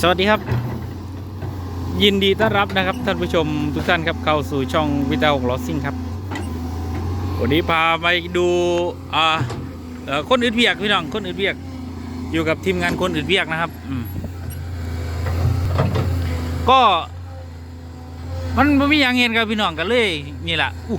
สวัสดีครับ ยินดีต้อนรับนะครับท่านผู้ชมทุกท่านครับเข้าสู่ช่องวิดาหกล้อซิ่งครับ วันนี้พาไปดูอ่าเอ่อคนอึดเวียกพี่น้องคนอึดเวียก อยู่กับทีมงานคนอึดเวียกนะครับอืมก็ มันไม่มีอย่างเห็นครับพี่น้องกันเลยนี่แหละอู้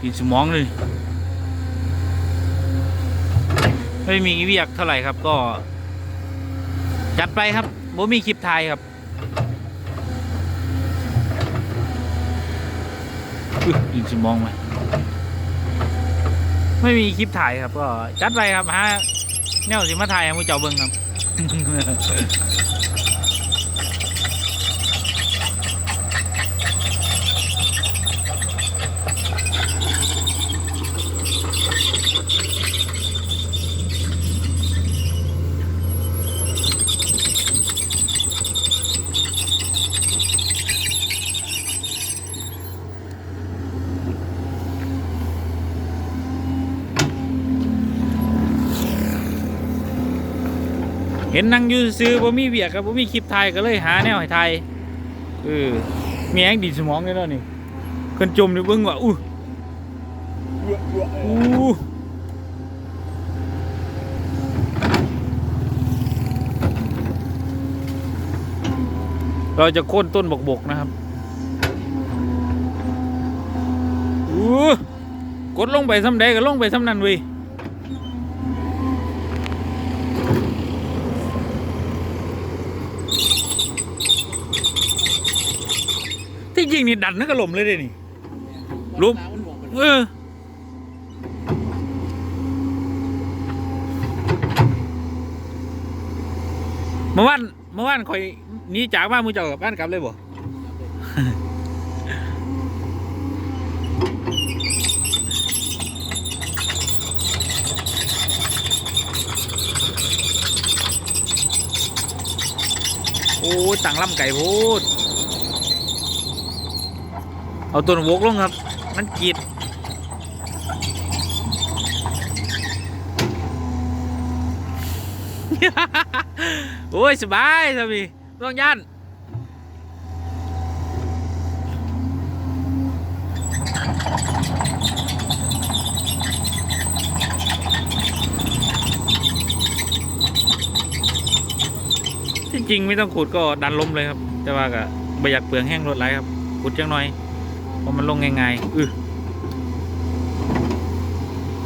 กินสมองเลยไม่มีเวียกเท่าไหร่ครับก็ จัดไปครับ บมีคลิปไทยครับอุ๊ยยิงสมองไหมไม่มีคลิปถ่ายครับ ก็จัดไปครับฮะแนวสิมาถ่ายให้ผู้เจ้าเบิ่งครับ เห็นนั่งอยู่ซื้อบ่มีเวียกครับบ่มีคลิปถ่ายก็เลยหาแนวให้ถ่ายเออมีแองดีสมองเลยเนาะนี่เพิ่นจมนี่เบิ่งว่าอู้อู้เราจะโค่นต้นบกบกนะครับอู้กดลงไปซ้ำใดก็ลงไปซ้ำนั้นเว้ย ที่จริงนี่ดันนึกกระหล่มเลยเด้นี่รูปเออเมื่อวานเมื่อวานคอยหนีจากบ้านมูเจ้ากับบ้านกลับเลยบ่โอ้ยต่างลำไก่พูด เอาตัววกลงครับ มันกีดโอ้ย สบายสามีต้องย่านจริงไม่ต้องขุดก็ดันล้มเลยครับ แต่ว่าก็ไม่อยากเปลืองแห้งรถไหลครับขุดจังหน่อย พราะมันลงง่ายๆอือ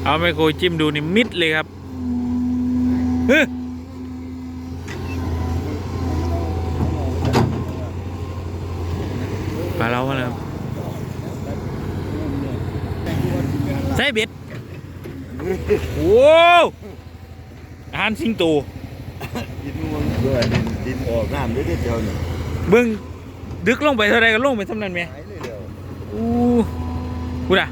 เอาไมโครจิ้มดูนี่มิดเลยครับเฮ้ยปลาเรามาแล้วใส่เบ็ดโอ้อาหารสิงโตดินงวงด้วยดินดินออกน้ำด้วยเดียวหนึ่งเบิ้งดึกลงไปเท่าไรก็ลงไปเท่านั้นไหม อู้กูด่ะ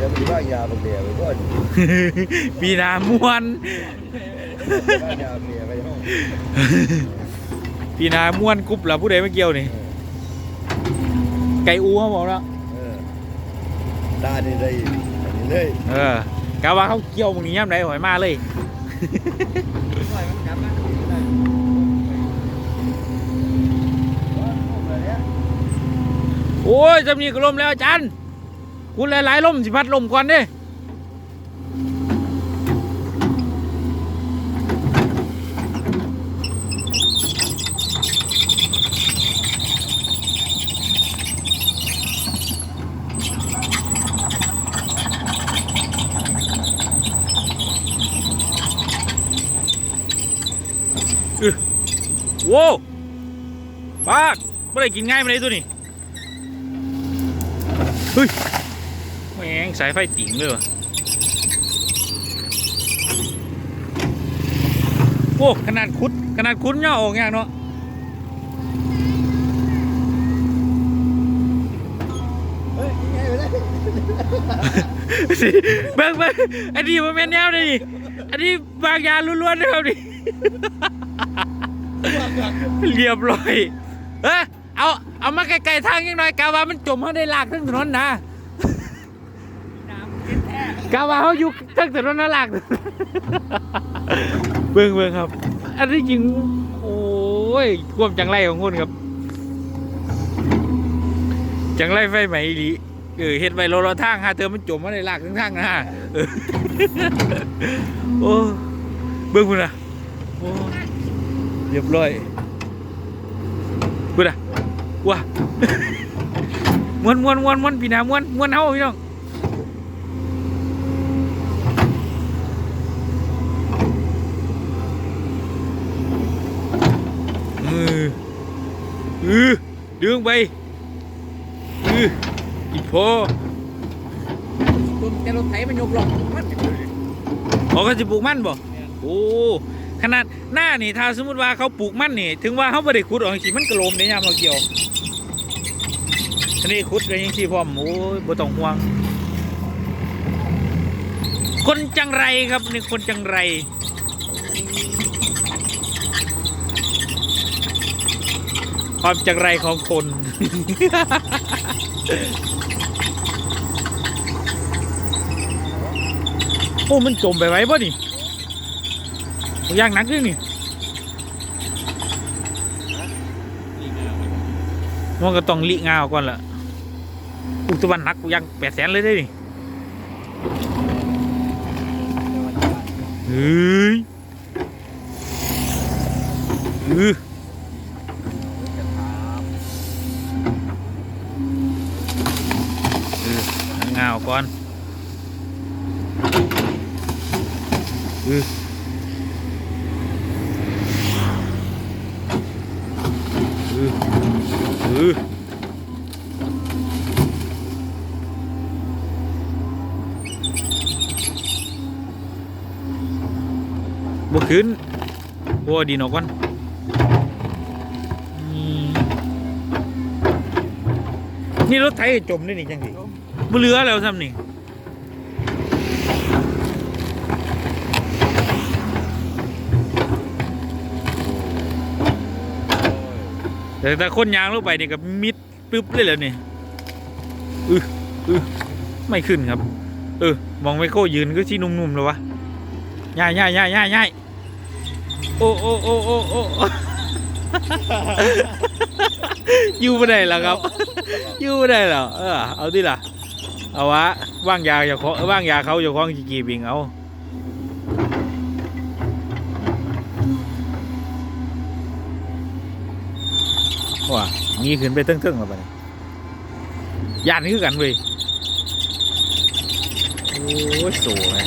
จะมีว่ายาบางเดียวไปก่อนปีนามวนว่ายาเมียไปห้องปีนาม้วนกุบล่ะผู้ใดไม่เกี่ยวนี่ไก่อูเขาบอกแล้วเออตาดีได้ดีเลยเออกะว่าเขาเกี่ยวมึงนี้ย่ำไหนหอยมาเลย โอ้ยจำนี้ก็ล่มแล้วอาจารย์คุณหลายๆล่มสิพัดล่มก่อนเด้โว้วปากไม่ได้กินง่ายมาเลยตัวนี้ ฮ้ยแม่งสายไฟติ่งเลยวะโอ้ขนาดคุดขนาดคุดเนี่ยออกอย่างเนาะเบิ่งเบิ่งอันนี้มันแม่นแนวเลยนี่อันนี้บางยาล้วนๆนะครับนี่เรียบร้อยเอ้ย เอา เอามาไกลๆทางยังหน่อยกาว่ามันจมเขาได้ลากทั้งถนนนะกาว่าเขาอยู่ทั้งถนนน่าลากเบิ่งเบิ่งครับ อันนี้จริงโอ้อ้ยความจังไรของคุณครับ จังไรไฟไหมอีหลีเออเฮ็ดไว้รอรอทางหาเธอมันจมมาในลากทั้งทางนะเออโอ้เบิ่งคุณนะโอ้เรียบร้อยคุณนะ ว้าม้วนม้วนม้วนม้วนพี่นาม้วนม้วนเฮาพี่น้องเออเออดึงไปเอออีกพอตุ้มแต่รถไถมันยกลงมันจะเลยเขาก็จะปลูกมันบ่โอ้ขนาดหน้านี่ถ้าสมมติว่าเขาปลูกมันนี่ ถึงว่าเขาไม่ได้ขุดออกสิมันกระโลมในยามเราเกี่ยวอั นนี้ขุดกันยังสิพร้อมโอ้ยบ่ต้องห่วง คนจังไรครับนี่คนจังไรความจังไรของคน โอ้ มันจมไปไว้ป่ะนี่ย่างนักด้วยนี่มันก็ต้องลิงาออก่อนล่ะ อุตวันนักกูย่างแปดแสนเลยได้นี่เฮ้ยเออเงาก่อนเอออเออ บ่ขึ้นโอ้ดีเนอกก่อนอืมนี่รถไถจมได้นี่จังสิบ่เหลือแล้วซ้ำนี่แต่แต่คนยางลงไปนี่กับมิดปึ๊บเลยแล้วนี่อืออือไม่ขึ้นครับ เออ มองไมโครยืนก็ชี้นุ่มๆเลยวะย่ายย่ายย่ายย่ายย่าย โอ้โอ้โอ้โอ้โอ้อยู่ไม่ได้แล้วครับ อยู่ไม่ได้แล้วเออเอาดิล่ะ เอาวะว่างยาอย่าขอว่างยาเขาอย่าคล้องจีกีบิงเอาว่ามีขึ้นไปเติ้งๆแล้วไปะเนี่ยยานคือกันเว้ยโอ้ยสวย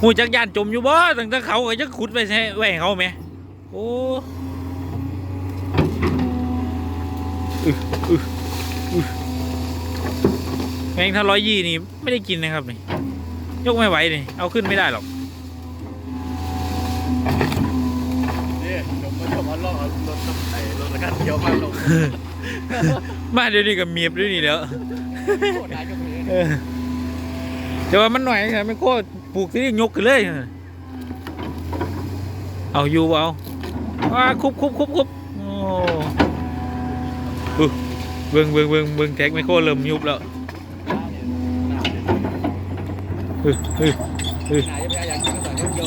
หูจักยานจมอยู่บ่ตั้งแต่เขาก็จะขุดไปแช่ไว้ให้เขาไหมโอ้อึอึอึแมงถ้าร้อยยี่นี่ไม่ได้กินนะครับนี่ยกไม่ไหวนี่เอาขึ้นไม่ได้หรอกเนี่ยจมมาจมมาล่อรถไอ้รถกันเดียวมาลงมาเดี๋ยวนี้กับเมียบด้วยนี่เดี๋ยวโคตรได้ก็มีเออแต่ว่ามันหน่อยครับไม่โคตร ปลูกที่นี่ยกกันเลย เอาอยู่เอาอ่าคุบคุบคุบคุบโอ้เบิ่งเบิ่งเบิ่งเบิ่งแท็กไม่โครเริ่มยุบแล้วเฮ้ยเฮ้ยไปอยากกินก็ใส่เครื่องโย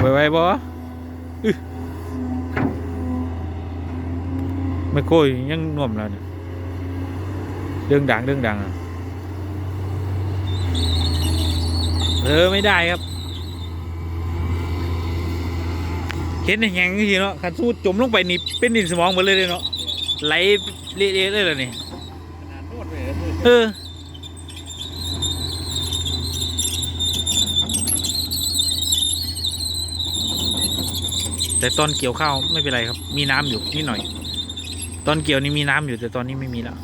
ไปไว้บ่ ไม่โคตรยังน่วมแล้วเนี่ยเรื่องดังเรื่องดังอะเออไม่ได้ครับ เห็นแหงทีเนาะขันสูดจมลงไปนี่เป็นดินสมองหมดเลยเด้เนาะไหลเละๆเลยล่ะนี่ขนาดโนดเลยเออแต่ตอนเกี่ยวข้าวไม่เป็นไรครับ มีน้ำอยู่นิดหน่อย ตอนเกี่ยวนี่มีน้ำอยู่แต่ตอนนี้ไม่มีแล้ว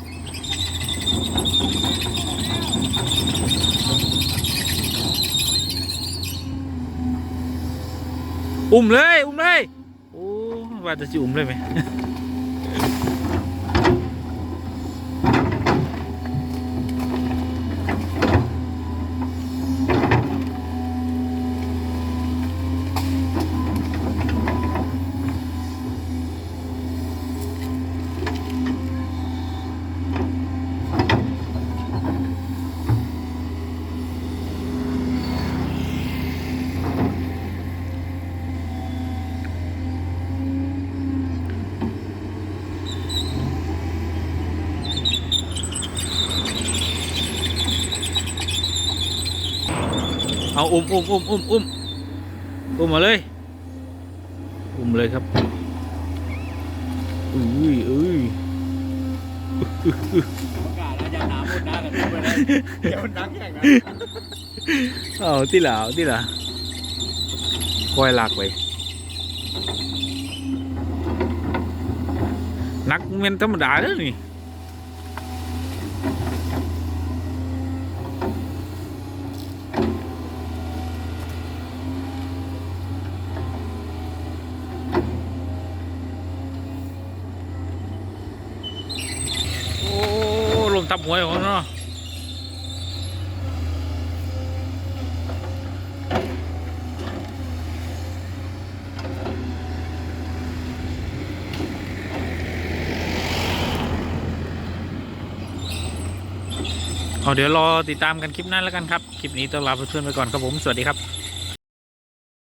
อุ้มเลย อุ้มเลย โอ้ว่าจะสิอุ้มเลยไหม เอาอุ้มอุ้มอุ้มอุ้มอุ้มอุ้มมาเลย อุ้มเลยครับอุ้ยอุ้ยประกาศแล้วอย่าหาหมดนะกันทุกคนเลยเดี๋ยวมันนักแข่งนะเอาที่หลาเอาที่หลาคอยหลักไปนักเมนธรรมดาเด้อนี่ โอ้ล มทับหัวของเนาะเอเดี๋ยวรอติดตามกันคลิปหนั้นแล้วกันครับ คลิปนี้ต้องลาเพื่อนๆไปก่อนครับผม สวัสดีครับ